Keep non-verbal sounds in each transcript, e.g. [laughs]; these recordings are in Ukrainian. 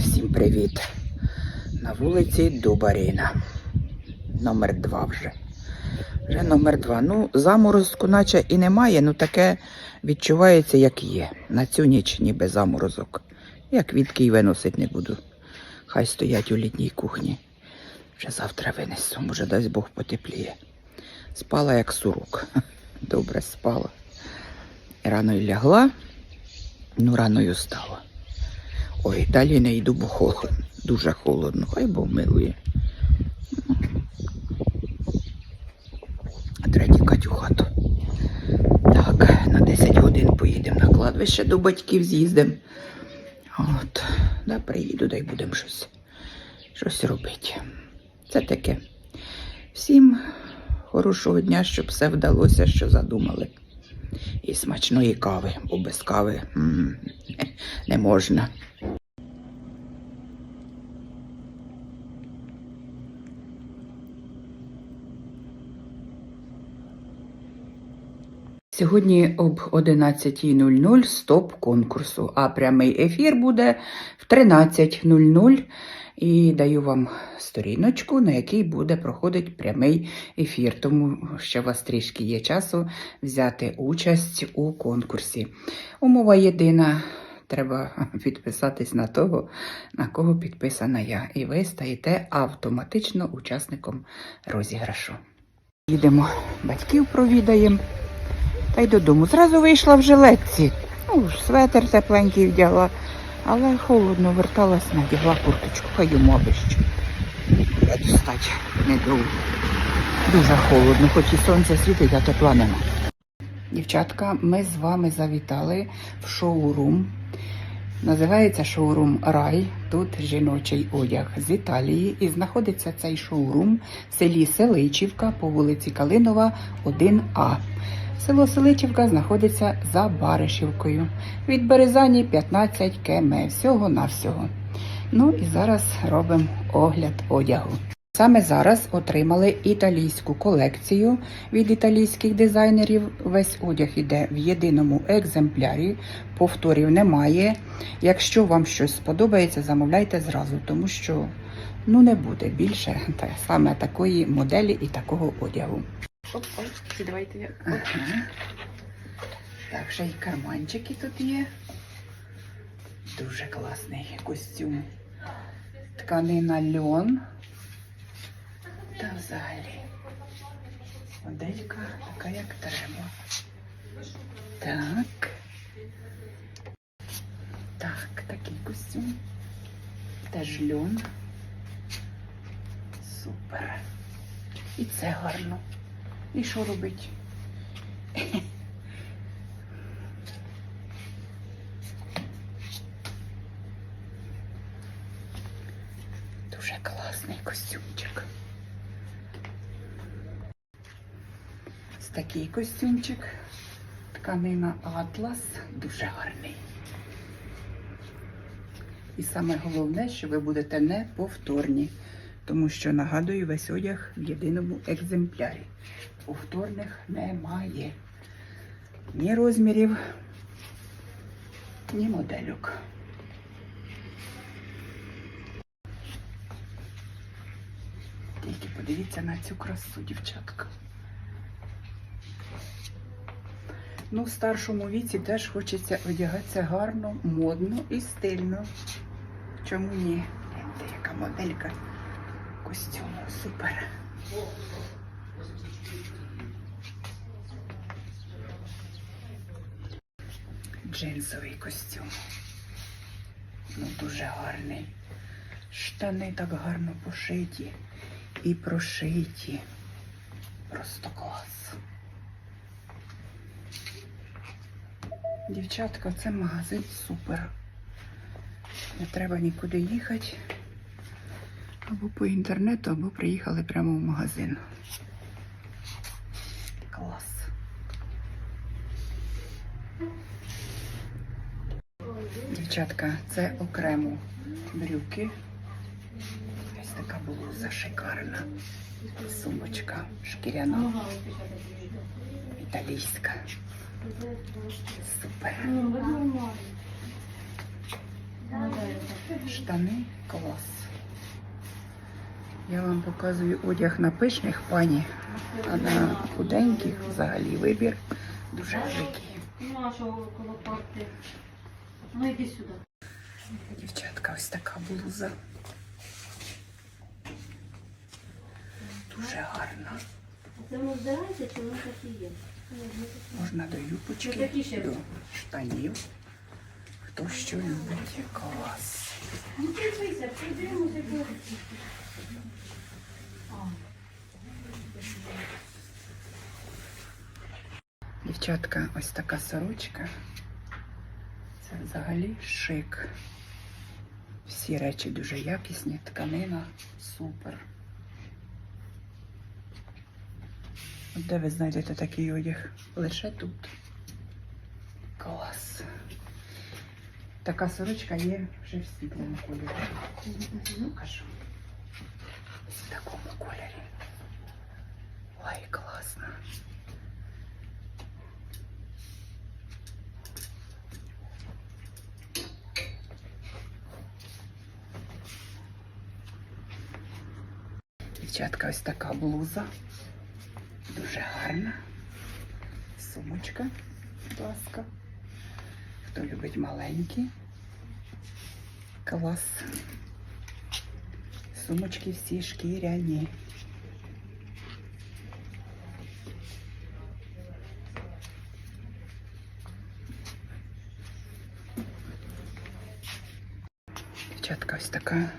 Всім привіт! На вулиці Дубаріна. Номер два вже. Вже номер два. Ну, заморозку наче і немає, ну таке відчувається, як є. На цю ніч ніби заморозок. Я квітки й виносить не буду. Хай стоять у літній кухні. Вже завтра винесу, може дасть Бог потепліє. Спала як сурок. [laughs] Добре спала. Рано й лягла, ну рано й. Ой, далі не йду, бо холодно. Дуже холодно. Хай Бог милує. Треба тікати у хату. Так, на 10 годин поїдемо на кладбище до батьків з'їздимо. От, да, приїду, дай будемо щось, щось робити. Це таке. Всім хорошого дня, щоб все вдалося, що задумали. І смачної кави, бо без кави м, [laughs] не можна. Сьогодні об 11.00 стоп конкурсу, а прямий ефір буде в 13.00. І даю вам сторіночку, на якій буде проходити прямий ефір, тому що у вас трішки є часу взяти участь у конкурсі. Умова єдина. Треба [laughs] підписатись на того, на кого підписана я. І ви стаєте автоматично учасником розіграшу. Їдемо, батьків провідаємо та й додому. Зразу вийшла в жилетці. Ну, светер тепленький вдягла, але холодно верталась, надягла курточку, хай йому аби що. Достать недовго. Дуже холодно, хоч і сонце світить, а тепла нема. Дівчатка, ми з вами завітали в шоурум. Називається шоурум Рай. Тут жіночий одяг з Італії. І знаходиться цей шоурум в селі Селичівка по вулиці Калинова, 1А. Село Селичівка знаходиться за Баришівкою. Від Березані 15 км. Всього навсього. Ну і зараз робимо огляд одягу. Саме зараз отримали італійську колекцію від італійських дизайнерів. Весь одяг іде в єдиному екземплярі, повторів немає. Якщо вам щось сподобається, замовляйте зразу, тому що ну не буде більше та, саме такої моделі і такого одягу. Оп, оп, давайте. Ага. Так, ще й карманчики тут є. Дуже класний костюм. Тканина льон. Та взагалі. Моделька така, як треба. Так. Так, такий костюм. Теж льон. Супер. І це гарно. І що робить? Дуже класний костюмчик. Ось такий костюмчик. Тканина Атлас дуже гарний. І саме головне, що ви будете неповторні, тому що нагадую весь одяг в єдиному екземплярі. Повторних немає. Ні розмірів, ні модельок. Тільки подивіться на цю красу, дівчатка. Ну, в старшому віці теж хочеться одягатися гарно, модно і стильно. Чому ні? Гляньте, яка моделька костюму. Супер. Джинсовий костюм. Ну, дуже гарний. Штани так гарно пошиті і прошиті. Просто клас. Дівчатка, це магазин супер. Не треба нікуди їхати. Або по інтернету, або приїхали прямо в магазин. Клас. Дівчатка, це окремо брюки. Ось така блуза шикарна. Сумочка шкіряна. Італійська. Супер. Штани клас. Я вам показую одяг на пишних пані, а на худеньких взагалі вибір дуже великий. Нашого коло парти. Ну йди сюди. Дівчатка, ось така блуза. Дуже гарна. Це воно здирається, чи воно так і є? Можна до Ну, юбочки, такі ще до штанів. Хто що любить, клас. Ну ти дивися, подивимося, як Дівчатка, ось така сорочка. Взагалі шик. Всі речі дуже якісні, тканина супер. От де ви знайдете такий одяг? Лише тут. Клас. Така сорочка є вже в світлому кольорі. Покажу. В такому кольорі. Ой, класно. Дівчатка, ось така блуза. Дуже гарна. Сумочка, будь ласка. Хто любить маленькі. Клас. Сумочки всі шкіряні. Дівчатка, ось така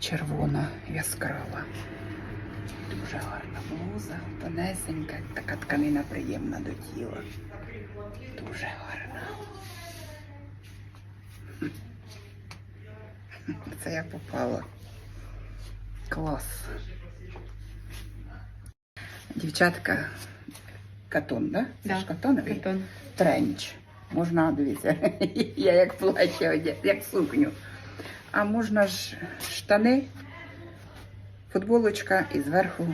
червона, яскрава. Дуже гарна блуза, тонесенька, така тканина приємна до тіла. Дуже гарна. Це я попала. Клас. Дівчатка, катон, да? Да, катоновий? Картон. Тренч. Можна, дивіться, [laughs] я як одягну, як сукню. А можна ж штани, футболочка і зверху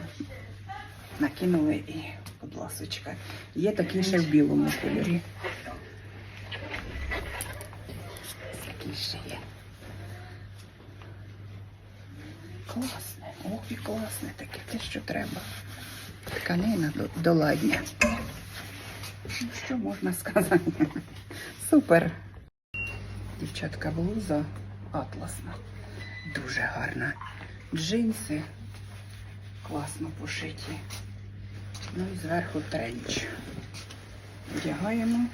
накинули і, будь ласочка. Є такі ще в білому кольорі. Такі ще є. Класне. Ох і класне таке, те, що треба. Тканина доладня. Ну, що можна сказати? Супер. Дівчатка блуза атласна. Дуже гарна. Джинси класно пошиті. Ну і зверху тренч. Вдягаємо.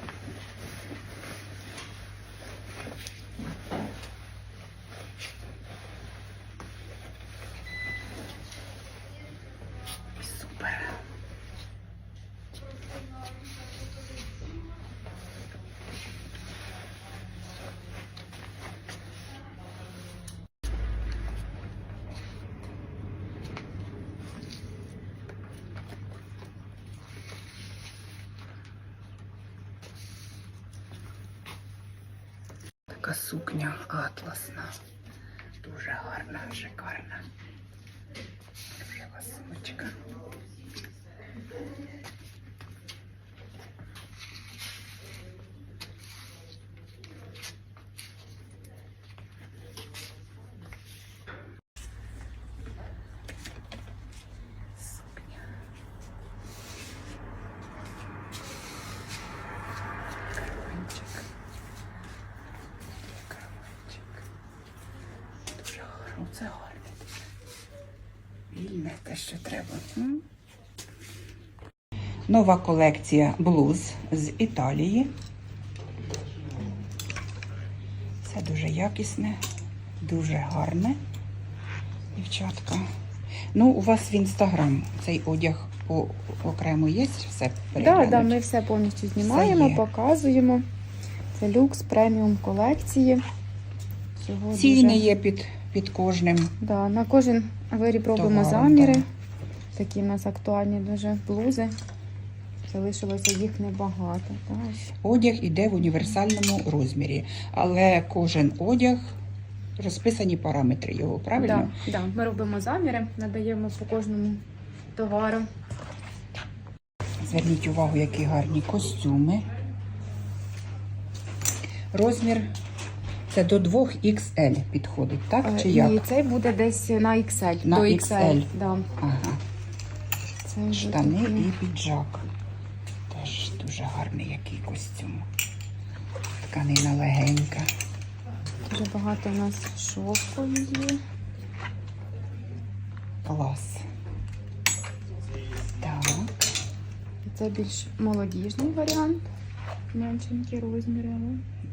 Супер. Така сукня атласна. Дуже гарна, шикарна. Рожева сумочка. Сукня. Карманчик. Карманчик. Дуже гарно. Це гарне. Вільне те, що треба. М? Нова колекція блуз з Італії. Це дуже якісне, дуже гарне. Дівчатка. Ну, у вас в інстаграм цей одяг по окремо є все Так, переглянуть? да, ми все повністю знімаємо, є. показуємо. Це люкс преміум колекції. Всього Ціни дуже- є під, під кожним. Да, на кожен виріб робимо заміри. да. Такі в нас актуальні дуже блузи. Залишилося їх небагато. Так. Одяг іде в універсальному розмірі, але кожен одяг розписані параметри його, правильно? Да, да. Ми робимо заміри, надаємо по кожному товару. Зверніть увагу, які гарні костюми. Розмір Це до 2 XL підходить, так? Чи Е, як? Ні, цей буде десь на XL. На до XL. Да. Ага. Це Штани і піджак. Гарний який костюм. Тканина легенька. Дуже багато у нас шовкові є. Клас. Так. Це більш молодіжний варіант. Меншенькі розміри,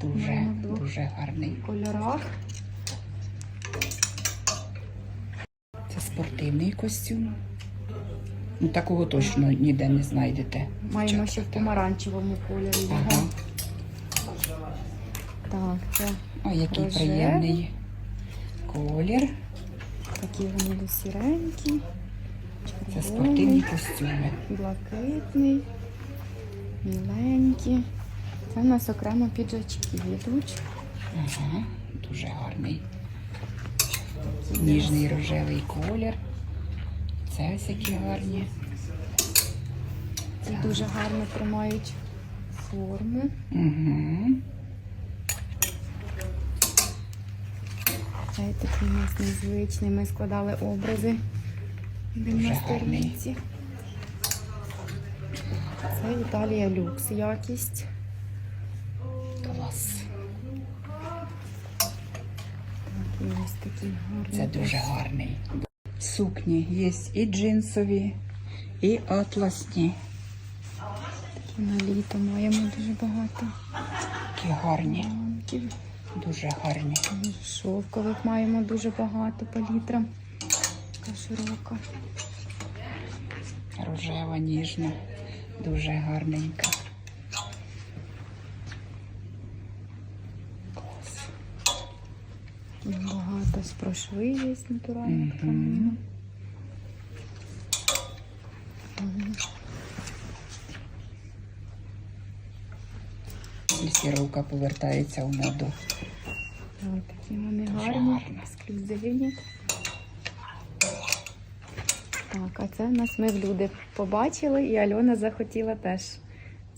Дуже, дуже гарний. в кольорах. Це спортивний костюм. Ну, такого точно ніде не знайдете. Маємо ще в помаранчевому кольорі. Ага. Так, це Ой, який Рожевий. приємний колір. такі вони до сіренькі. Це спортивні костюми. блакитний, міленькі. Це у нас окремо піджачки йдуть. Ага, дуже гарний. Ніжний рожевий колір. Це ось які гарні. Ці дуже гарно тримають форму. Угу. Цей такий у нас незвичний. Ми складали образи на сторінці. Це Італія люкс якість. Клас. І ось такий гарний. Це дуже гарний. Сукні є і джинсові, і атласні. І на літо маємо дуже багато. Такі гарні, дуже гарні. Шовкових маємо дуже багато палітра. Така широка. Рожева, ніжна, дуже гарненька. Клас. І Багато з прошви є натуральна Мгм. тканина. Мгм. Лісіровка повертається в моду. Ось такі вони гарні, гарно. ексклюзивні. Так, а це в нас ми в люди побачили, і Альона захотіла теж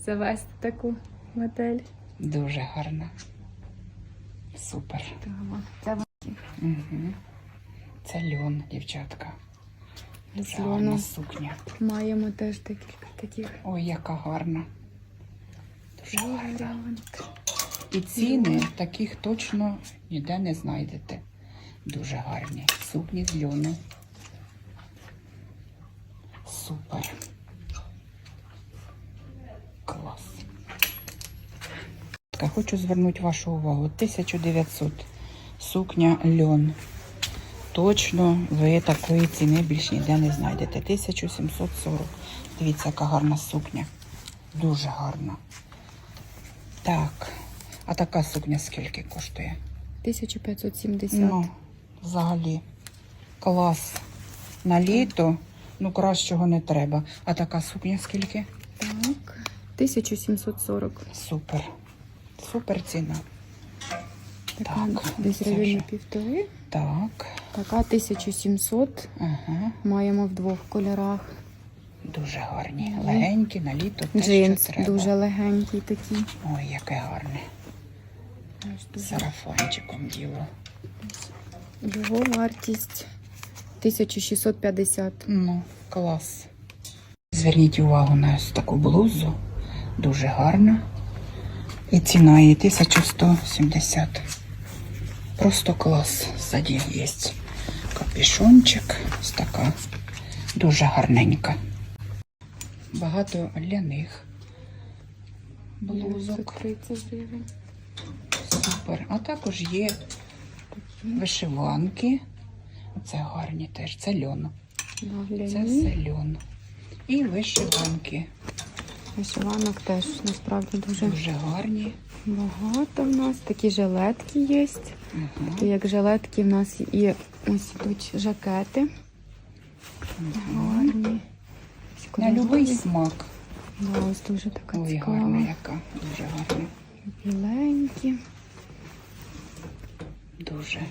завести таку модель. Дуже гарна. Супер. Це Угу. Це льон, дівчатка. З гарна сукня. маємо теж декілька таких Ой, яка гарна. Дуже гарна. І ціни таких точно ніде не знайдете. Дуже гарні. Сукні з льону. Супер. Клас. Я Хочу звернути вашу увагу. 1900 сукня льон. Точно ви такої ціни більш ніде не знайдете. 1740. Дивіться, яка гарна сукня. Дуже гарна. Так. А така сукня скільки коштує? 1570. Ну, взагалі. Клас. На літо, ну кращого не треба. А така сукня скільки? Так. 1740. Супер. Супер ціна. Така Так, десь це районі півтори. Так. Така 1700. Ага. Маємо в двох кольорах. Дуже гарні. Легенькі, на літо те, Джинс що треба. дуже легенький такий. Ой, яке гарне. Ось З дуже. Сарафанчиком діло. Його вартість 1650. Ну, клас. Зверніть увагу на ось таку блузу. Дуже гарна. І ціна її 1170. Просто клас. Ззаді є капюшончик. Ось така. Дуже гарненька. Багато ляних блузок. 30 гривень. Супер. А також є вишиванки. Це гарні теж. Це льон. Це все льон. І вишиванки. Вишиванок теж насправді дуже Дуже гарні. багато в нас. Такі жилетки є. Угу. То як жилетки в нас і ось йдуть жакети. Гарні. Ось На будь-який смак. Да, ось дуже така Ой, цікава. гарна яка. Дуже гарна. Біленькі. Дуже.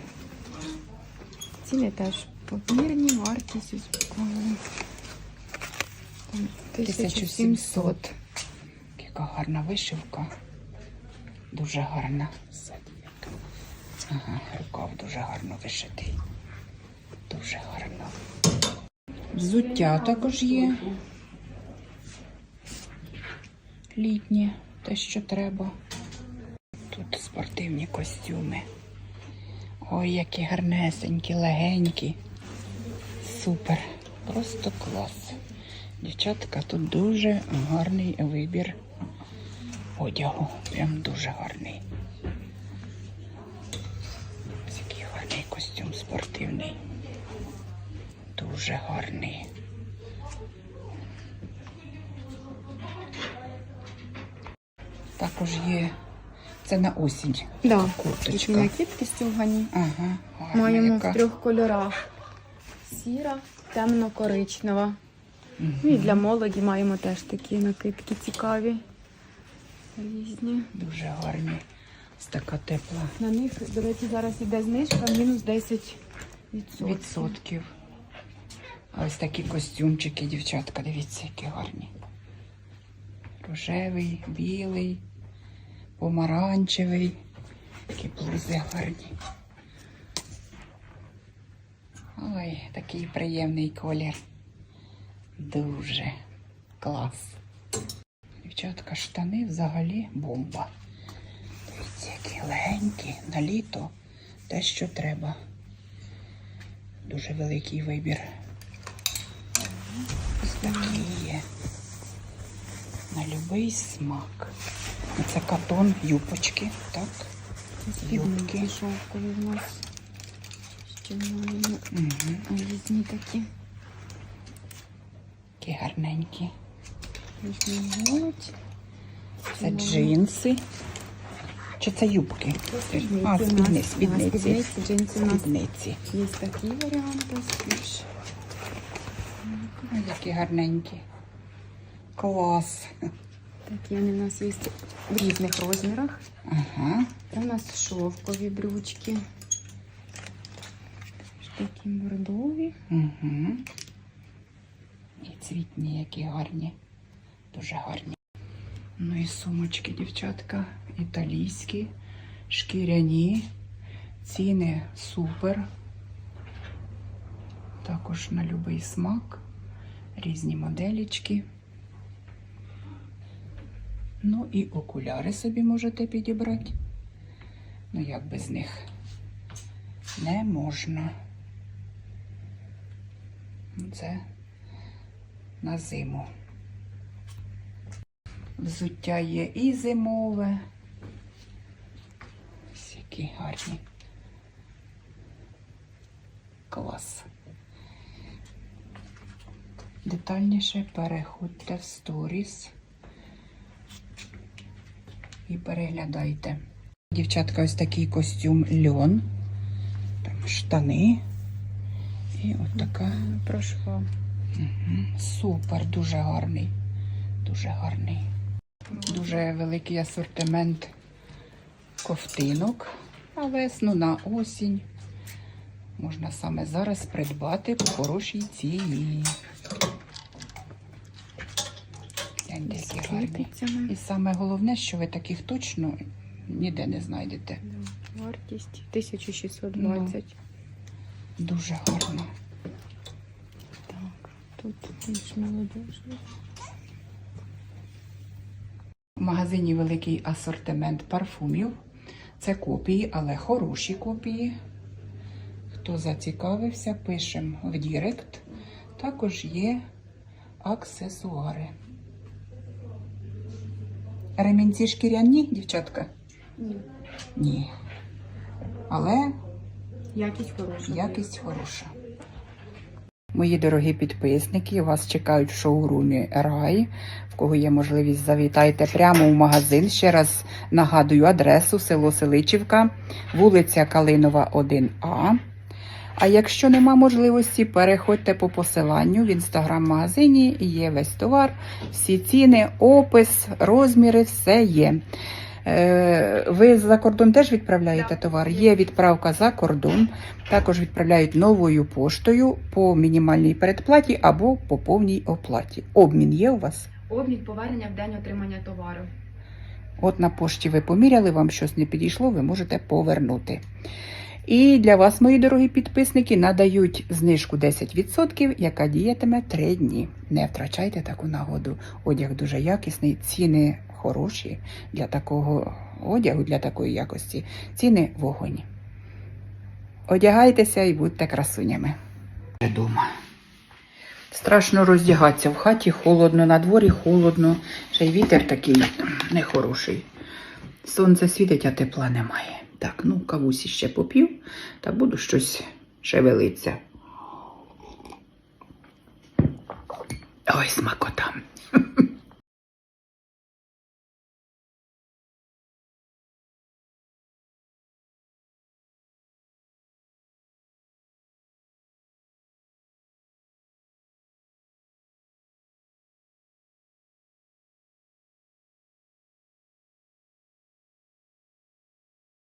Ціни теж помірні, вартість ось буквально. Там 1700. Яка гарна вишивка. Дуже гарна. Ага, рукав дуже гарно вишитий. Дуже гарно. Взуття також є. Літнє, те, що треба. Тут спортивні костюми. Ой, які гарнесенькі, легенькі. Супер. Просто клас. Дівчатка, тут дуже гарний вибір одягу. Прям дуже гарний. Ось який гарний костюм спортивний. Дуже гарний. Також є. Це на осінь. Да. Курточка. Накидки стюгані. Ага, гарна Маємо яка. в трьох кольорах: сіра, темно-коричнева. Ну і для молоді маємо теж такі накидки цікаві. Різні. Дуже гарні. Ось така тепла. На них, до речі, зараз іде знижка мінус 10 Відсотків. А ось такі костюмчики, дівчатка, дивіться, які гарні. Рожевий, білий, помаранчевий. Такі блузи гарні. Ой, такий приємний колір. Дуже клас. Дівчатка, штани взагалі бомба. Дивіться, які легенькі, на літо те, що треба. Дуже великий вибір. Ось такі є. На будь-який смак. Це катон, юпочки, так? Юбки. Шовкові в нас. Ще маємо Угу. різні такі. Такі гарненькі. Це джинси. Чи це юбки? А, Спідниці у спідниці, спідниці. Спідниці, джинси у нас. Спідниці. Є такі варіанти, Ой, які гарненькі. Клас. такі вони в нас є в різних розмірах. Ага. Це у нас шовкові брючки. Такі бордові. Угу. І цвітні, які гарні. Дуже гарні. Ну і сумочки, дівчатка, італійські, шкіряні. Ціни супер. Також на будь-який смак. Різні моделічки. Ну і окуляри собі можете підібрати. Ну як без них? Не можна. Це на зиму. Взуття є і зимове. Ось які гарні. Клас. Детальніше переходьте в сторіс і переглядайте. Дівчатка, ось такий костюм льон, там штани. І от така Прошва. Супер, дуже гарний. Дуже гарний. Дуже великий асортимент ковтинок на весну, на осінь. Можна саме зараз придбати по хорошій ціні. Які гарні. І саме головне, що ви таких точно ніде не знайдете. Вартість 1620. Дуже гарно. Тут більш молодежний. В магазині великий асортимент парфумів. Це копії, але хороші копії. Хто зацікавився, пишемо в Дірект. Також є аксесуари. Ремінці шкіряні, дівчатка? Ні. Ні. Але Якість хороша. Якість хороша. Мої дорогі підписники, вас чекають в шоурумі Рай. В кого є можливість, завітайте прямо в магазин. Ще раз нагадую адресу село Селичівка, вулиця Калинова, 1А. А якщо нема можливості, переходьте по посиланню в інстаграм-магазині. Є весь товар, всі ціни, опис, розміри, все є. Е, Ви за кордон теж відправляєте товар? Є відправка за кордон. Також відправляють новою поштою по мінімальній передплаті або по повній оплаті. Обмін є у вас? Обмін повернення в день отримання товару. От на пошті ви поміряли, вам щось не підійшло, ви можете повернути. І для вас, мої дорогі підписники, надають знижку 10%, яка діятиме 3 дні. Не втрачайте таку нагоду. Одяг дуже якісний, ціни хороші для такого одягу, для такої якості. Ціни вогонь. Одягайтеся і будьте красунями. Дома. Страшно роздягатися в хаті, холодно, на дворі холодно, ще й вітер такий нехороший. Сонце світить, а тепла немає. Так, ну кавусі ще поп'ю, та буду щось шевелитися. Ой, смакота. [laughs]